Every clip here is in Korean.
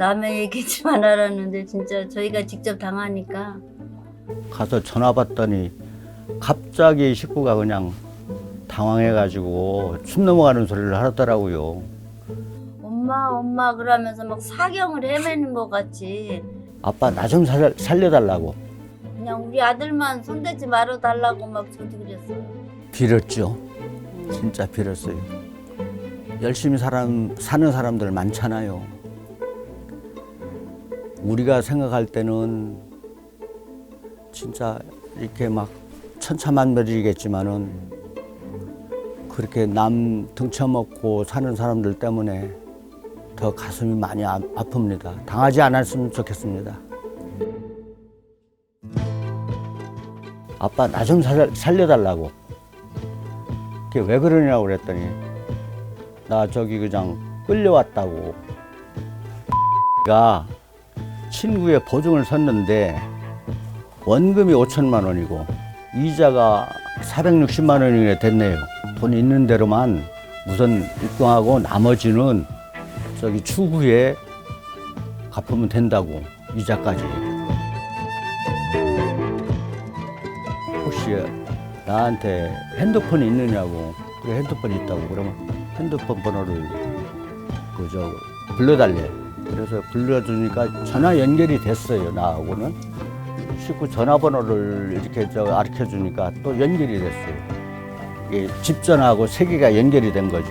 남의 얘기지만 알았는데 진짜 저희가 직접 당하니까 가서 전화 받더니 갑자기 식구가 그냥 당황해가지고 춤 넘어가는 소리를 하더라고요. 엄마 엄마 그러면서 막 사경을 헤매는 것 같이 아빠 나 좀 살려달라고 그냥 우리 아들만 손대지 말아 달라고 막 저도 그랬어요. 빌었죠. 진짜 빌었어요. 열심히 사람, 사는 사람들 많잖아요. 우리가 생각할 때는 진짜 이렇게 막 천차만별이겠지만은 그렇게 남 등쳐먹고 사는 사람들 때문에 더 가슴이 많이 아, 아픕니다. 당하지 않았으면 좋겠습니다. 아빠 나 좀 살려달라고. 그게 왜 그러냐고 그랬더니 나 저기 그냥 끌려왔다고. 가 친구의 보증을 섰는데 원금이 5천만 원이고 이자가 460만 원이나 됐네요. 돈 있는 대로만 우선 입금하고 나머지는 저기 추후에 갚으면 된다고 이자까지. 혹시 나한테 핸드폰이 있느냐고 그래 핸드폰이 있다고 그러면 핸드폰 번호를 그저 불러달래 그래서 불러주니까 전화 연결이 됐어요 나하고는 식구 전화번호를 이렇게 저 가르쳐 주니까 또 연결이 됐어요 이게 집 전화하고 세 개가 연결이 된 거죠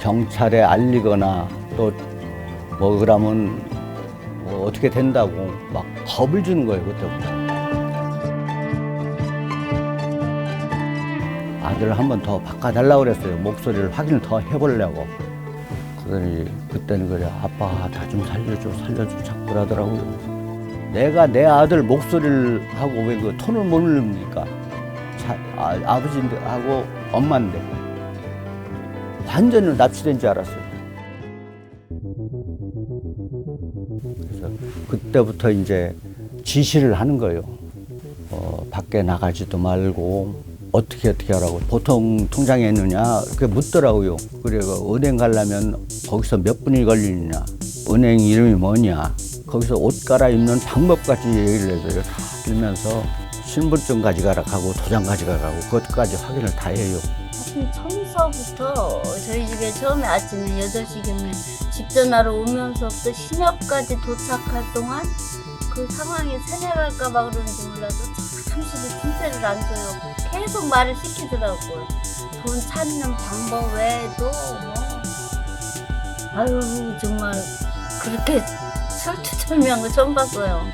경찰에 알리거나 또 뭐 그러면 뭐 어떻게 된다고 막 겁을 주는 거예요 그때부터. 아들을 한 번 더 바꿔달라고 그랬어요. 목소리를 확인을 더 해보려고. 그러더니 그때는 그래 아빠 나 좀 살려줘 살려줘 자꾸 그러더라고요. 내가 내 아들 목소리를 하고 왜 그 톤을 못 누릅니까? 자, 아, 아버지인데 하고 엄마인데 완전히 납치된 줄 알았어요. 그래서 그때부터 이제 지시를 하는 거예요. 어, 밖에 나가지도 말고 어떻게 어떻게 하라고 보통 통장에 있느냐 그렇게 묻더라고요. 그래서 은행 가려면 거기서 몇 분이 걸리느냐 은행 이름이 뭐냐 거기서 옷 갈아입는 방법까지 얘기를 해줘요. 다 들면서 신분증 가져가라 하고 도장 가져가라 하고 그것까지 확인을 다 해요. 하여튼 처음서부터 저희 집에 처음에 아침에 8시경에 집 전화로 오면서부터 신협까지 도착할 동안 그 상황이 세뇌갈까봐 그런지 몰라도 잠시도 진짜를 안 줘요. 계속 말을 시키더라고요. 돈 찾는 방법 외에도 뭐 아유 정말 그렇게 철두철미한 거 처음 봤어요.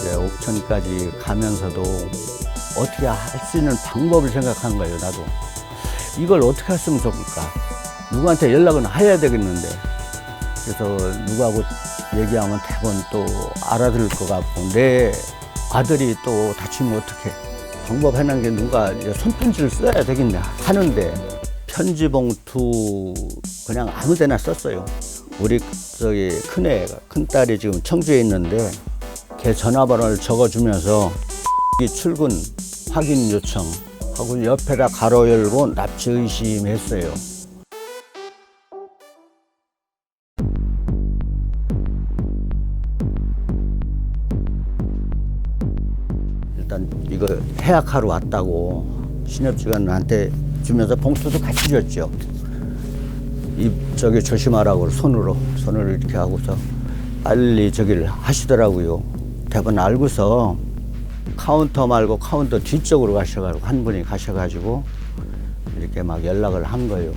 이제 옥천까지 가면서도 어떻게 할 수 있는 방법을 생각한 거예요, 나도. 이걸 어떻게 했으면 좋을까? 누구한테 연락은 해야 되겠는데. 그래서 누구하고 얘기하면 대번 또 알아들을 것 같고, 내 아들이 또 다치면 어떡해. 방법 해놓은 게 누가 손편지를 써야 되겠냐 하는데, 편지 봉투 그냥 아무 데나 썼어요. 우리 저기 큰애가, 큰딸이 지금 청주에 있는데, 걔 전화번호를 적어주면서 이 출근 확인 요청 하고 옆에다 가로 열고 납치 의심했어요. 일단 이거 해약하러 왔다고 신협지가 나한테 주면서 봉투도 같이 줬죠. 입 저기 조심하라고 손으로 손을 이렇게 하고서 빨리 저기를 하시더라고요. 대본 알고서 카운터 말고 카운터 뒤쪽으로 가셔가지고 한 분이 가셔가지고 이렇게 막 연락을 한 거예요.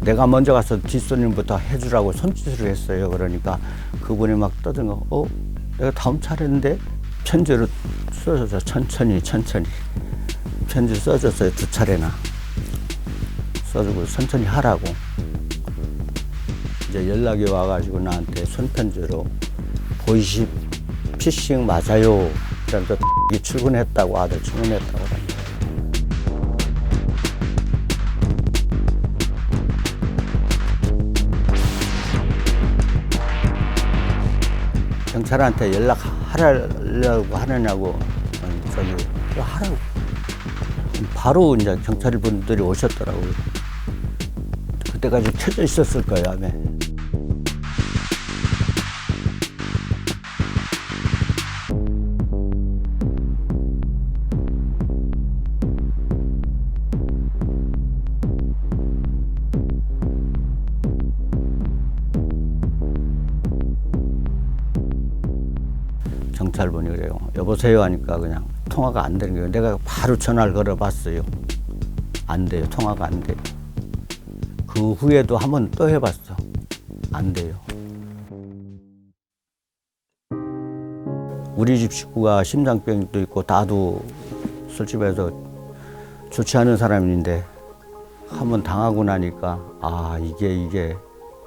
내가 먼저 가서 뒷손님부터 해주라고 손짓을 했어요. 그러니까 그분이 막 떠든 거, 어? 내가 다음 차례인데? 편지로 써줘서 천천히, 천천히. 편지 써줬어요. 두 차례나. 써주고 천천히 하라고. 이제 연락이 와가지고 나한테 손편지로 보이시 피싱 맞아요. 그러면서 이 출근했다고 아들 출근했다고 경찰한테 연락하려고 하느냐고 그거 하라고 바로 이제 경찰 분들이 오셨더라고요. 그때까지 켜져 있었을 거예요, 아마. 경찰분이 그래요. 여보세요 하니까 그냥 통화가 안 되는 거예요. 내가 바로 전화를 걸어봤어요. 안 돼요. 통화가 안 돼요. 그 후에도 한 번 또 해봤어. 안 돼요. 우리 집 식구가 심장병도 있고 나도 술집에서 좋지 않은 사람인데 한 번 당하고 나니까 아 이게 이게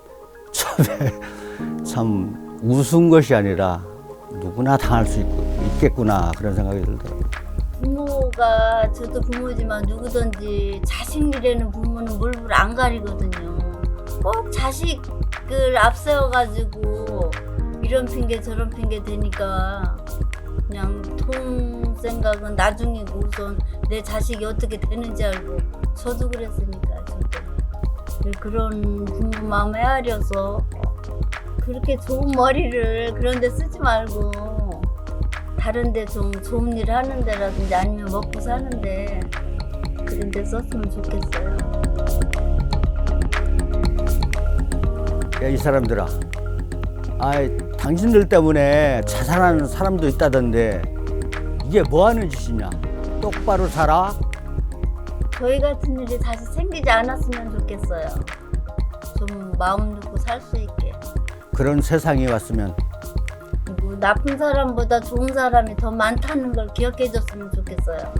처음에 참 우스운 것이 아니라 누구나 당할 수 있고, 있겠구나 그런 생각이 들더라고요. 부모가 저도 부모지만 누구든지 자식이라는 부모는 물불 안 가리거든요. 꼭 자식을 앞세워가지고 이런 핑계 저런 핑계 대니까 그냥 돈 생각은 나중이고 우선 내 자식이 어떻게 되는지 알고 저도 그랬으니까 저도 그런 부모 마음 헤아려서 그렇게 좋은 머리를 그런 데 쓰지 말고 다른 데 좀 좋은 일 하는 데라든지 아니면 먹고 사는데 그런 데 썼으면 좋겠어요. 야, 이 사람들아. 아이, 당신들 때문에 자살하는 사람도 있다던데 이게 뭐 하는 짓이냐? 똑바로 살아? 저희 같은 일이 다시 생기지 않았으면 좋겠어요. 좀 마음 놓고 살 수 있게. 그런 세상이 왔으면 그리고 나쁜 사람보다 좋은 사람이 더 많다는 걸 기억해 줬으면 좋겠어요.